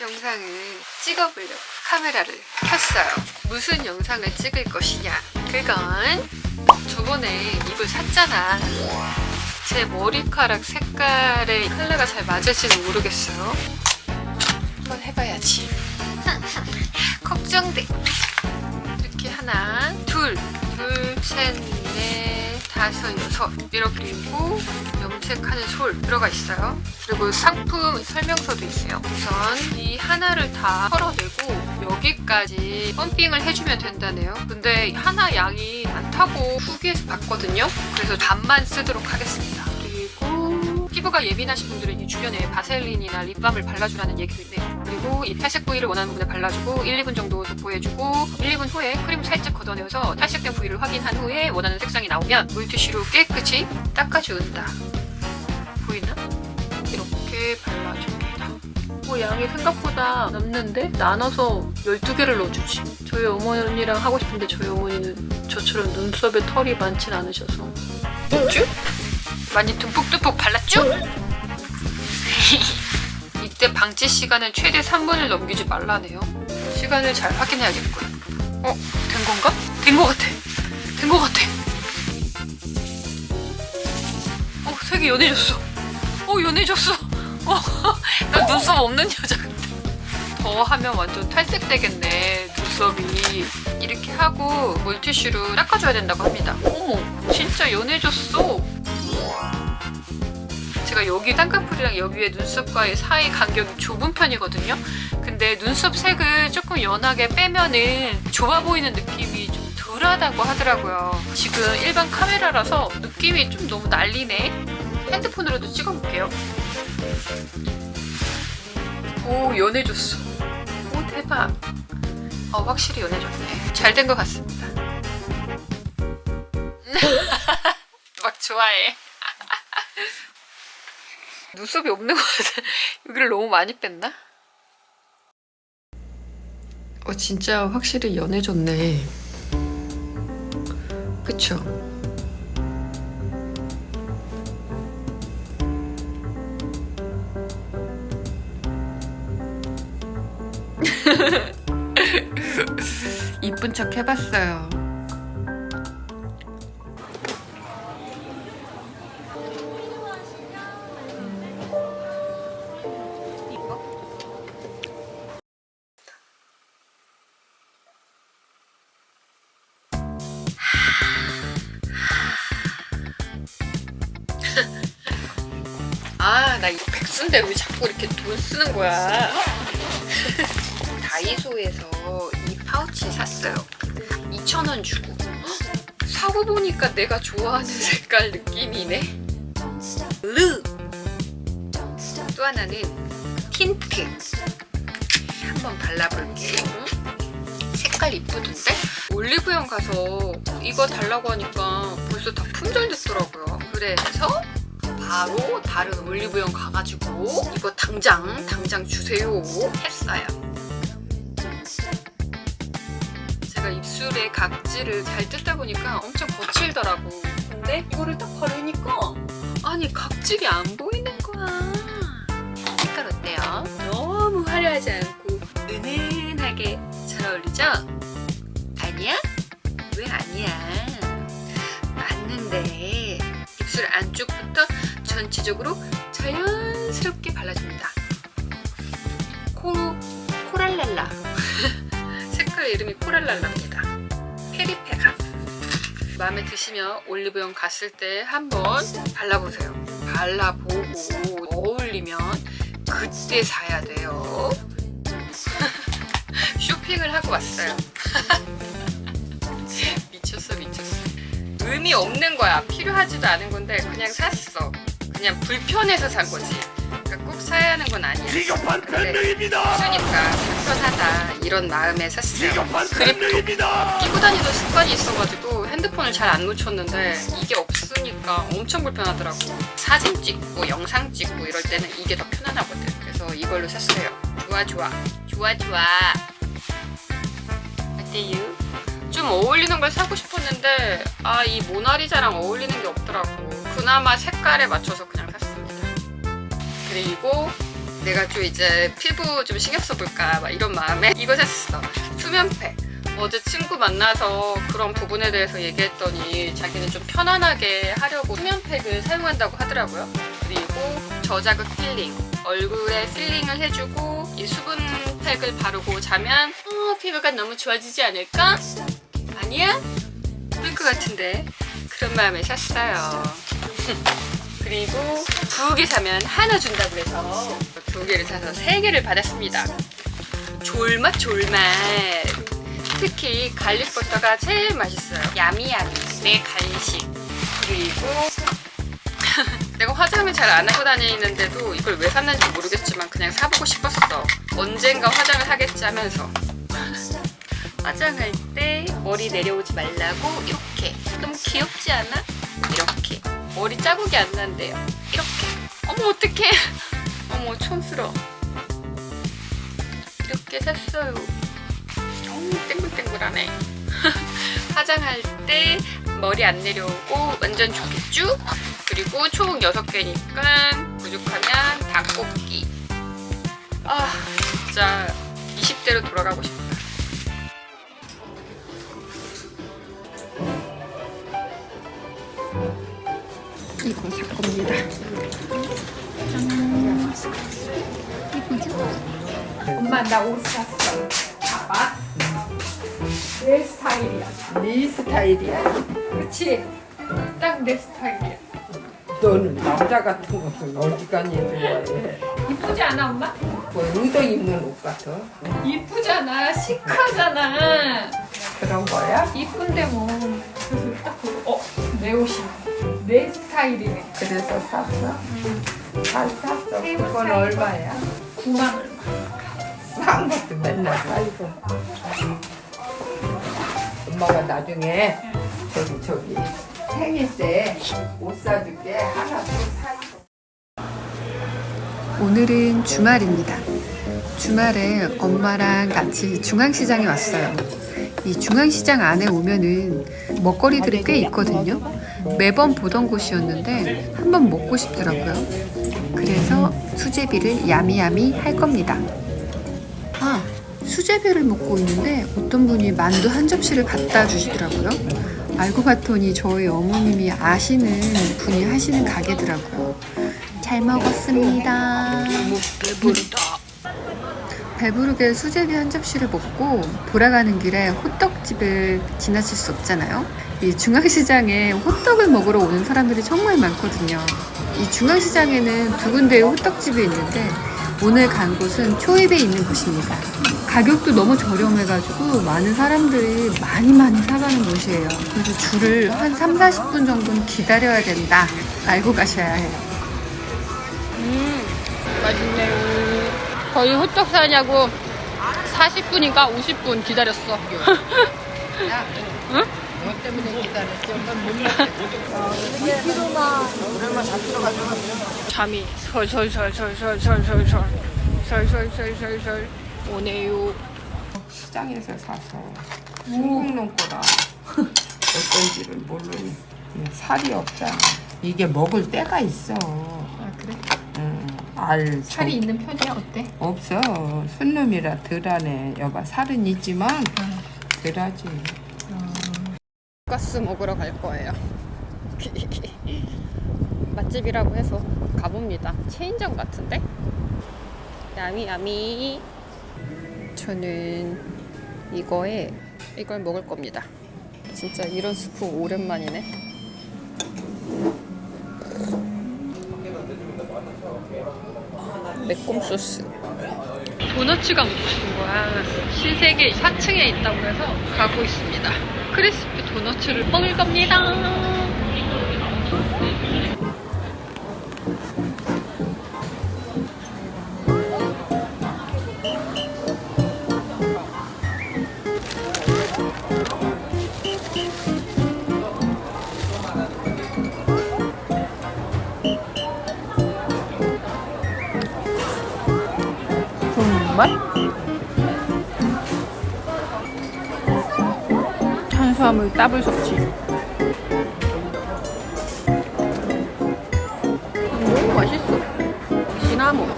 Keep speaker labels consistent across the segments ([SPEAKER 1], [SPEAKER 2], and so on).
[SPEAKER 1] 영상을 찍어보려고 카메라를 켰어요. 무슨 영상을 찍을 것이냐? 그건 저번에 이걸 샀잖아. 제 머리카락 색깔의 컬러가 잘 맞을지는 모르겠어요. 한번 해봐야지. 걱정돼. 이렇게 하나, 둘, 둘, 셋, 여섯 이렇게 있고 염색하는 솔 들어가 있어요. 그리고 상품 설명서도 있어요. 우선 이 하나를 다 털어내고 여기까지 펌핑을 해주면 된다네요. 근데 하나 양이 많다고 후기에서 봤거든요. 그래서 반만 쓰도록 하겠습니다. 피부가 예민하신 분들은 이 주변에 바셀린이나 립밤을 발라주라는 얘기도 있네요. 그리고 이 탈색 부위를 원하는 부분에 발라주고 1, 2분 정도 도포해주고 1, 2분 후에 크림을 살짝 걷어내어서 탈색된 부위를 확인한 후에 원하는 색상이 나오면 물티슈로 깨끗이 닦아준다. 보이나? 이렇게 발라줍니다. 뭐 양이 생각보다 남는데 나눠서 12개를 넣어주지. 저희 어머니랑 하고 싶은데 저희 어머니는 저처럼 눈썹에 털이 많진 않으셔서. 뭐지? 많이 듬뿍듬뿍 발랐죠? 이때 방치 시간은 최대 3분을 넘기지 말라네요. 시간을 잘 확인해야겠고요. 어? 된 건가? 된거 같아. 된거 같아. 어, 색이 연해졌어. 어, 연해졌어. 어, 나 눈썹 없는 여자 같아. 더 하면 완전 탈색되겠네, 눈썹이. 이렇게 하고 물티슈로 닦아줘야 된다고 합니다. 어머, 진짜 연해졌어. 제가 여기 쌍꺼풀이랑 여기 위에 눈썹과의 사이 간격이 좁은 편이거든요. 근데 눈썹 색을 조금 연하게 빼면은 좁아 보이는 느낌이 좀 덜하다고 하더라고요. 지금 일반 카메라라서 느낌이 좀 너무 날리네. 핸드폰으로도 찍어볼게요. 오, 연해졌어. 오, 대박. 어, 확실히 연해졌네. 잘 된 것 같습니다. 막 좋아해. 눈썹이 없는 것 같아. 여기를 너무 많이 뺐나? 어, 진짜 확실히 연해졌네. 그쵸? 이쁜 척 해봤어요. 백수인데 왜 자꾸 이렇게 돈 쓰는 거야? 다이소에서 이 파우치 샀어요. 2,000원 주고. 헉, 사고 보니까 내가 좋아하는 색깔 느낌이네. 르! 또 하나는 틴트. 한번 발라볼게요. 색깔 이쁘던데? 올리브영 가서 이거 달라고 하니까 벌써 다 품절됐더라고요. 그래서 바로 다른 올리브영 가가지고 이거 당장 당장 주세요 했어요. 제가 입술에 각질을 잘 뜯다 보니까 엄청 거칠더라고. 근데 이거를 딱 바르니까 아니 각질이 안 보이는 거야. 색깔 어때요? 너무 화려하지 않고 은은하게 잘 어울리죠? 아니야? 왜 아니야? 맞는데 입술 안쪽부터 전체적으로 자연스럽게 발라줍니다. 코 코랄랄라 색깔 이름이 코랄랄라입니다. 페리페라 마음에 드시면 올리브영 갔을 때 한번 발라보세요. 발라보고 어울리면 그때 사야 돼요. 쇼핑을 하고 왔어요. 미쳤어 미쳤어. 의미 없는 거야. 필요하지도 않은 건데 그냥 샀어. 그냥 불편해서 산 거지. 그러니까 꼭 사야 하는 건 아니야.
[SPEAKER 2] 비겁한
[SPEAKER 1] 근데
[SPEAKER 2] 변명입니다.
[SPEAKER 1] 쓰니까 불편하다 이런 마음에 샀어요.
[SPEAKER 2] 비겁한
[SPEAKER 1] 그립도
[SPEAKER 2] 변명입니다.
[SPEAKER 1] 끼고 다니던 습관이 있어가지고 핸드폰을 잘 안 놓쳤는데 이게 없으니까 엄청 불편하더라고. 사진 찍고 영상 찍고 이럴 때는 이게 더 편안하거든. 그래서 이걸로 샀어요. 좋아 좋아 좋아 좋아. 어때요? 좀 어울리는 걸 사고 싶었는데 아 이 모나리자랑 어울리는 게 없더라고. 그나마 색깔에 맞춰서 그냥 샀습니다. 그리고 내가 좀 이제 피부 좀 신경 써볼까 막 이런 마음에 이거 샀어 수면팩 어제 친구 만나서 그런 부분에 대해서 얘기했더니 자기는 좀 편안하게 하려고 수면팩을 사용한다고 하더라고요 그리고 저자극 필링 얼굴에 필링을 해주고 이 수분팩을 바르고 자면 어, 피부가 너무 좋아지지 않을까? 아니야? 것 같은데 그런 마음에 샀어요 그리고 두 개 사면 하나 준다고 해서 두 개를 사서 세 개를 받았습니다. 졸맛 졸맛. 특히 갈릭 버터가 제일 맛있어요. 야미야미 내 간식. 그리고 내가 화장을 잘 안 하고 다니는데도 이걸 왜 샀는지 모르겠지만 그냥 사보고 싶었어. 언젠가 화장을 하겠지 하면서. 화장할 때 머리 내려오지 말라고 이렇게. 너무 귀엽지 않아? 이렇게. 머리 자국이 안 난대요. 이렇게. 어머 어떡해. 어머 촌스러워. 이렇게 샀어요. 어우 땡글땡글하네. 화장할 때 머리 안 내려오고 완전 좋겠죠? 그리고 총 6개니까 부족하면 닭볶이. 아 진짜 20대로 돌아가고 싶다 이거 살 겁니다.
[SPEAKER 2] 엄마 나 옷 샀어. 봐봐. 내 스타일이야.
[SPEAKER 3] 네 스타일이야.
[SPEAKER 2] 그렇지? 딱 내 스타일이야.
[SPEAKER 3] 너는 남자 같은 것은 어디까지 좋아해?
[SPEAKER 2] 이쁘지 않아 엄마?
[SPEAKER 3] 뭐 의도 입는 옷 같아?
[SPEAKER 2] 이쁘잖아. 시크하잖아.
[SPEAKER 3] 그런 거야?
[SPEAKER 2] 이쁜데 뭐. 그래서 딱 보고 어? 내 옷이네. 내 스타일이네.
[SPEAKER 3] 그래서 샀어? 잘 샀어.
[SPEAKER 2] 네,
[SPEAKER 3] 그건. 얼마야?
[SPEAKER 2] 9만 얼마.
[SPEAKER 3] 싼 것도 맨날 사이고. 엄마가 나중에 저기 저기 생일 때 옷 사줄게 하나 또 사이고.
[SPEAKER 1] 오늘은 주말입니다. 주말에 엄마랑 같이 중앙시장에 왔어요. 이 중앙시장 안에 오면은 먹거리들이 꽤 있거든요. 매번 보던 곳이었는데 한번 먹고 싶더라고요. 그래서 수제비를 야미야미 할 겁니다. 아, 수제비를 먹고 있는데 어떤 분이 만두 한 접시를 갖다 주시더라고요. 알고 봤더니 저희 어머님이 아시는 분이 하시는 가게더라고요. 잘 먹었습니다. 배부르다. 배부르게 수제비 한 접시를 먹고 돌아가는 길에 호떡집을 지나칠 수 없잖아요. 이 중앙시장에 호떡을 먹으러 오는 사람들이 정말 많거든요. 이 중앙시장에는 두 군데의 호떡집이 있는데 오늘 간 곳은 초입에 있는 곳입니다. 가격도 너무 저렴해가지고 많은 사람들이 많이 많이 사가는 곳이에요. 그래서 줄을 한 3, 40분 정도는 기다려야 된다. 알고 가셔야 해요. 음, 맛있네요. 저희 호떡 사냐고 40분인가 50분 기다렸어. 응?
[SPEAKER 3] 너 때문에 기다렸지. 엄마 못 먹겠어.
[SPEAKER 1] 잠이 솔솔솔솔솔솔솔솔 솔솔솔솔솔 오네요.
[SPEAKER 3] 시장에서 사서 중국 놈 거라 어떤지를 모르니 살이 없잖아. 이게 먹을 때가 있어.
[SPEAKER 2] 아 그래?
[SPEAKER 3] 응, 알
[SPEAKER 2] 살이
[SPEAKER 3] 저-
[SPEAKER 2] 있는 편이야 어때?
[SPEAKER 3] 없어. 순놈이라 덜하네. 여봐 살은 있지만 덜하지.
[SPEAKER 1] 가스 먹으러 갈 거예요. 맛집이라고 해서 가봅니다. 체인점 같은데? 야미 야미. 저는 이거에 이걸 먹을 겁니다. 진짜 이런 스프 오랜만이네. 매콤 소스. 도너츠가 먹고 싶은 거야. 신세계 4층에 있다고 해서 가고 있습니다. 크리스피 도너츠를 먹을 겁니다. 정말? 탄수화물 더블 섭취. 음, 너무 맛있어. 시나몬.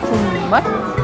[SPEAKER 1] 정말?